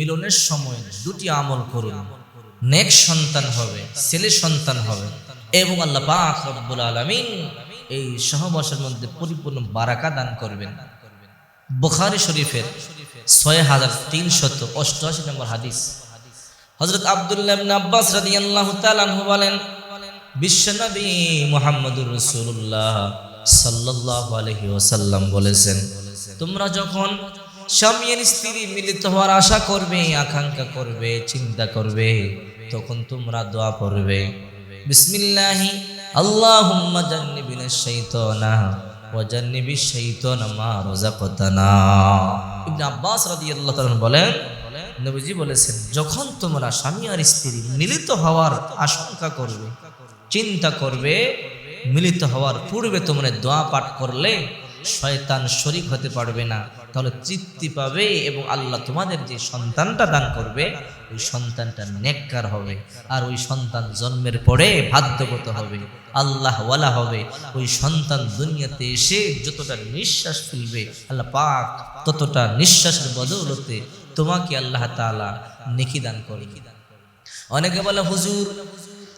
মিলনের সময় দুটি আমল করুন। নেক সন্তান হবে, ছেলে সন্তান হবে এবং আল্লাহ পাক আলামিন এই সহবাসের মধ্যে পরিপূর্ণ বারাকা দান করবেন। বুখারী শরীফের ছয় হাজার তিনশত অষ্টআশি নম্বর হাদিস। হজরত আবদুল্লাহ আব্বাস রাদিয়াল্লাহু তাআলা বলেন বিশ্বনবী মুহাম্মদুর রাসূলুল্লাহ সাল্লাল্লাহু আলাইহি ওয়াসাল্লাম বলেছেন, তোমরা যখন স্বামী আর স্ত্রী মিলিত হওয়ার আশা করবে, আকাঙ্ক্ষা করবে, চিন্তা করবে, তখন তোমরা দোয়া করবে বিসমিল্লাহি, আল্লাহুম্মা জান্নিবিনা শাইতানা ওয়া জান্নিবিশ শাইতানা মা রাযাকতানা। ইবনে আব্বাস রাদিয়াল্লাহু তাআলা বলেন, নবীজি বলেছেন, যখন তোমরা স্বামী আর স্ত্রী মিলিত হওয়ার আশঙ্কা করবে, চিন্তা করবে, মিলিত হওয়ার পূর্বে তোমরা দোয়া পাঠ করলে শয়তান শরিক হতে পারবে না। তাহলে তৃপ্তি পাবে এবং আল্লাহ তোমাদের যে সন্তানটা দান করবে, ওই সন্তানটা নেককার হবে। আর ওই সন্তান জন্মের পরে ভাদ্যগত হবে আল্লাহ ওয়ালা হবে। ওই সন্তান দুনিয়াতে এসে যতটা নিঃশ্বাস ফেলবে, আল্লাহ পাক ততটা নিঃশ্বাসের বদৌলতে তোমাকে আল্লাহ তাআলা নেকি দান করবে। অনেকে বলে, হুজুর,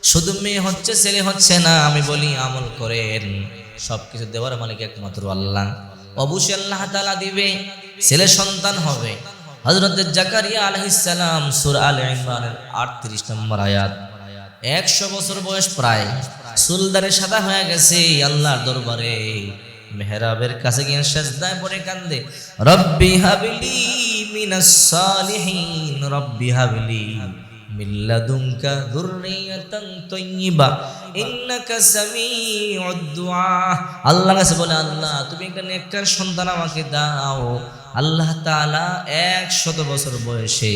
শুধু মেয়ে হচ্ছে, ছেলে হচ্ছে না। আমি বলি, আমল করেন। সবকিছু দেওয়ার মালিক একমাত্র আল্লাহ। অবশ্যই আল্লাহ তাআলা দিবে, ছেলে সন্তান হবে। হযরত জাকারিয়া আলাইহিস সালাম সূরা আল ইমরানের 38 নম্বর আয়াত। একশো বছর বয়স প্রায় সুলদারে সাদা হয়ে গেছে আল্লাহর দরবারে। মেহরাবের কাছে গিয়ে সেজদায় পড়ে কান্দে, রব্বি হাবিলি মিনাস সালিহিন, রব্বি হাবিলি সন্তান আমাকে দাও। আল্লাহ তাআলা 100 বছর বয়সে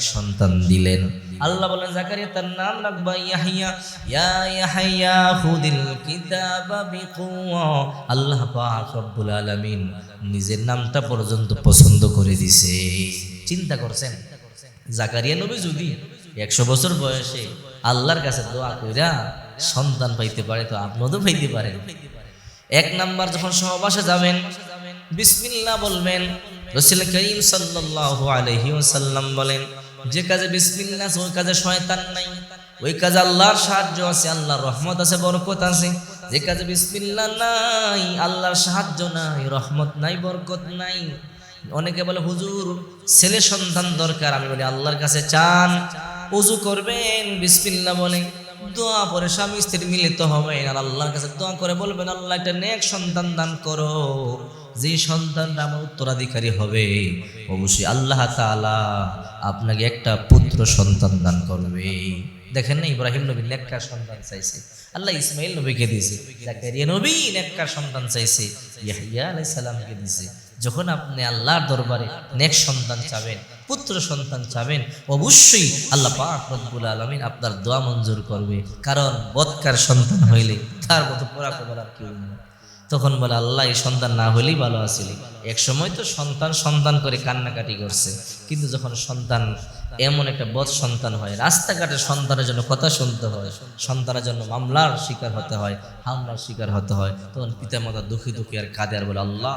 সন্তান দিলেন। আল্লাহ বলেন, জাকারিয়া, তার নাম রাখবা ইয়াহিয়া। ইয়া নিজের নামটা পর্যন্ত পছন্দ করে দিছে। চিন্তা করছেন? জাকারিয়া নবী যদি একশো বছর বয়সে আল্লাহর কাছে দোয়া কইরা সন্তান পাইতে পারে, তো আপনিও পাইতে পারেন। এক নাম্বার যখন সহবাসে যাবেন, বিসমিল্লাহ বলবেন, রসুল করিম সাল্লাল্লাহু আলাইহি ওয়াসাল্লাম বলেন, যে কাজে বিসমিল্লা ওই কাজে শয়তান নাই। ওই কাজে আল্লাহর সাহায্য আছে, আল্লাহর রহমত আছে, বরকত আছে। যে কাজে বিসমিল্লাহ নাই, আল্লাহর সাহায্য নাই, রহমত নাই, বরকত নাই। অনেকে বলে, হুজুর, ছেলে সন্তান দরকার। আমি বলি, আল্লাহর কাছে চান, উজু করবেন, বিসমিল্লাহ বলে। দোয়া পরে স্বামী স্ত্রী মিলিত হবেন আর আল্লাহর কাছে দোয়া করে বলবেন, আল্লাহ, একটা নেক সন্তান দান করো। যে সন্তানটা আমার উত্তরাধিকারী হবে, অবশ্যই আল্লাহ তাআলা আপনাকে একটা পুত্র সন্তান দান করবে। দেখেন না, ইব্রাহিম নবী নেককার সন্তান চাইছে। আল্লাহ ইসমাইল নবীকে দিয়েছে। নবী নেককার সন্তান চাইছে। ইয়াহিয়া আলাইহিস সালামকে দিয়েছে। যখন আপনি আল্লাহর দরবারে নেক সন্তান চাবেন, পুত্র সন্তান চাবেন, অবশ্যই আল্লাহ পাক রব্বুল আলামিন আপনার দোয়া মঞ্জুর করবে। কারণ বৎকার সন্তান হইলে তার মতো পোড়া কবর আর কেউ নেই। তখন বলে, আল্লাহ, এই সন্তান না হলেই ভালো আসিলি এক সময় তো সন্তান সন্তান করে কান্নাকাটি করছে। কিন্তু যখন সন্তান এমন একটা বদ সন্তান হয়। রাস্তাঘাটে সন্তানের জন্য কথা শুনতে হয়। সন্তানের জন্য মামলার শিকার হতে হয়, হামলার শিকার হতে হয়। তখন পিতামাতা দুঃখী দুঃখী আর কাঁদে আর বলে, আল্লাহ,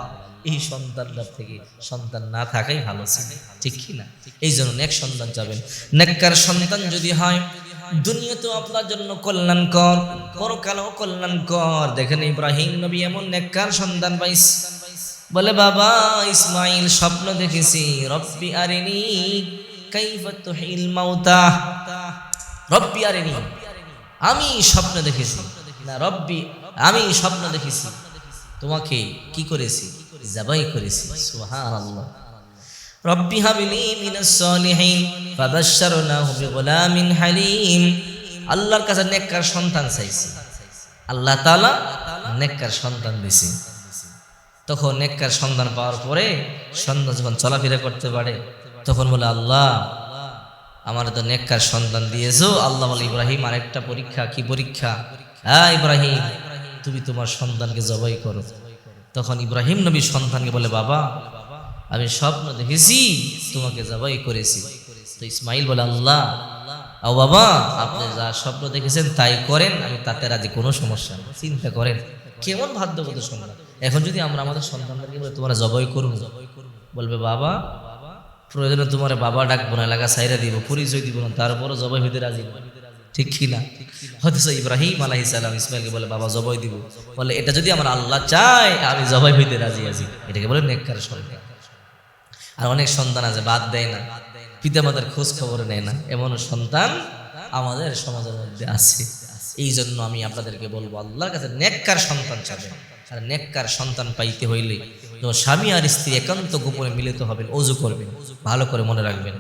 এই সন্তানটার থেকে সন্তান না থাকাই ভালো ছিল ঠিক কি না? এই জন্য নেক সন্তান যাবেন নেককার সন্তান যদি হয়, দুনিয়াতেও আপনার জন্য কল্যাণকর, পরকালেও কল্যাণকর। দেখেন ইব্রাহিম নবী এমন নেককার সন্তান পাইস বলে, বাবা, ইসমাইল স্বপ্ন দেখেছি। রব্বি আরেনি রব্বি আরেনি। আমি স্বপ্ন দেখেছি। না, রব্বি, আমি স্বপ্ন দেখেছি। তোমাকে কি করেছি? জবাই করেছি। সুবহানাল্লাহ। রব্বি হাবিলি মিনাস সলিহিন, ফাবাশশারনাহু বিগুলামিন হালিম। আল্লাহর কাছে নেককার সন্তান চাইছি। আল্লাহ তাআলা নেককার সন্তান দিয়েছে তখন নেককার সন্তান পাওয়ার পরে সন্তান যখন চলাফেরা করতে পারে তখন বলে, আল্লাহ, আমার তো নেককার সন্তান দিয়েছ। আল্লাহ বলে, ইব্রাহিম, আরেকটা পরীক্ষা, কি পরীক্ষা? হ্যাঁ ইব্রাহিম, তুমি তোমার সন্তানকে জবাই করো। তখন ইব্রাহিম নবী সন্তানকে বলে, বাবা, আমি স্বপ্ন দেখেছি, তোমাকে জবাই করেছি। তো ইসমাইল বলে, আল্লাহ, ও বাবা, আপনি যা স্বপ্ন দেখেছেন, তাই করেন, আমি তাতে রাজি, কোনো সমস্যা নেই, চিন্তা করেন। কেমন ভাদ্যগত সন্তান। এখন যদি আমরা আমাদের সন্তানদেরকে বলে, তোমরা জবাই করব বলবে, বাবা প্রয়োজনে তোমার বাবা ডাকবো না, এলাকা সাইরা দিব, পরিচয় দিব না, তারপরও জবাই হইতে রাজি ঠিক কি না? হয়তো ইব্রাহিম আলাহি সালাম ইসমাইলকে বলে, বাবা, জবাই দিব। বলে, এটা যদি আমার আল্লাহ চায়, আমি জবাই হইতে রাজি আছি। এটাকে বলে নেককার সন্তান আর অনেক সন্তান আছে, বাদ দেয় না পিতা মাতার খোঁজ খবর নেয় না এমন সন্তান আমাদের সমাজের মধ্যে আছে। এই জন্য আমি আপনাদেরকে বলব, আল্লাহর কাছে নেককার সন্তান চাবেন আর নেককার সন্তান পাইতে হইলে স্বামী আর স্ত্রী একান্ত গোপনে মিলিত হবেন অজু করবেন ভালো করে মনে রাখবেন।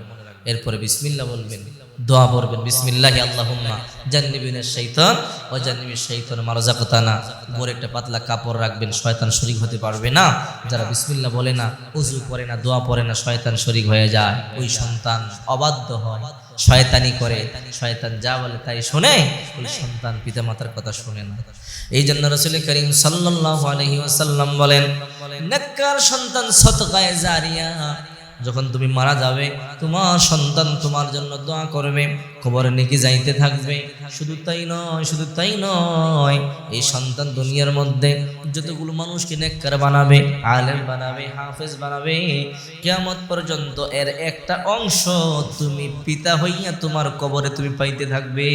এরপরে বিসমিল্লা বলবেন, দোয়া পড়বেন, বিসমিল্লাহি আল্লাহুম্মা। জান্নিবিনের শৈতান ও জান্নিবির শৈতান মারজাকতানা উপরে একটা পাতলা কাপড় রাখবেন, শয়তান শরীক হতে পারবে না। যারা বিসমিল্লা বলে না, উজু করে না, দোয়া পড়ে না, শয়তান শরীক হয়ে যায়। ওই সন্তান অবাধ্য হয়, শয়তানি করে। শয়তান যা বলে তাই শোনে, ওই সন্তান পিতামাতার কথা শোনে না। এই জন্য রসুল করিম সাল্লাল্লাহু আলাইহি ওয়াসাল্লাম বলেন, নেককার সন্তান সতকায়ে জারিয়া যখন তুমি মারা যাবে তোমার সন্তান তোমার জন্য দোয়া করবে। খবরে নেকি যাইতে থাকবে? শুধু তাই নয়, শুধু তাই নয়, এই সন্তান দুনিয়ার মধ্যে যতগুলো মানুষকে নেককার বানাবে, আলেম বানাবে, হাফেজ বানাবে, কিয়ামত পর্যন্ত এর একটা অংশ তুমি পিতা হইয়া তোমার কবরে তুমি পাইতে থাকবে।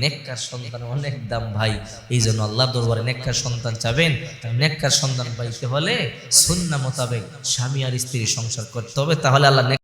নেককার সন্তান অনেক দাম ভাই এই জন্য আল্লাহ দরবারে নেককার সন্তান চাবেন। নেককার সন্তান পাইতে হলে সুন্না মোতাবেক স্বামী আর স্ত্রী সংসার করতে হবে, তাহলে আল্লাহ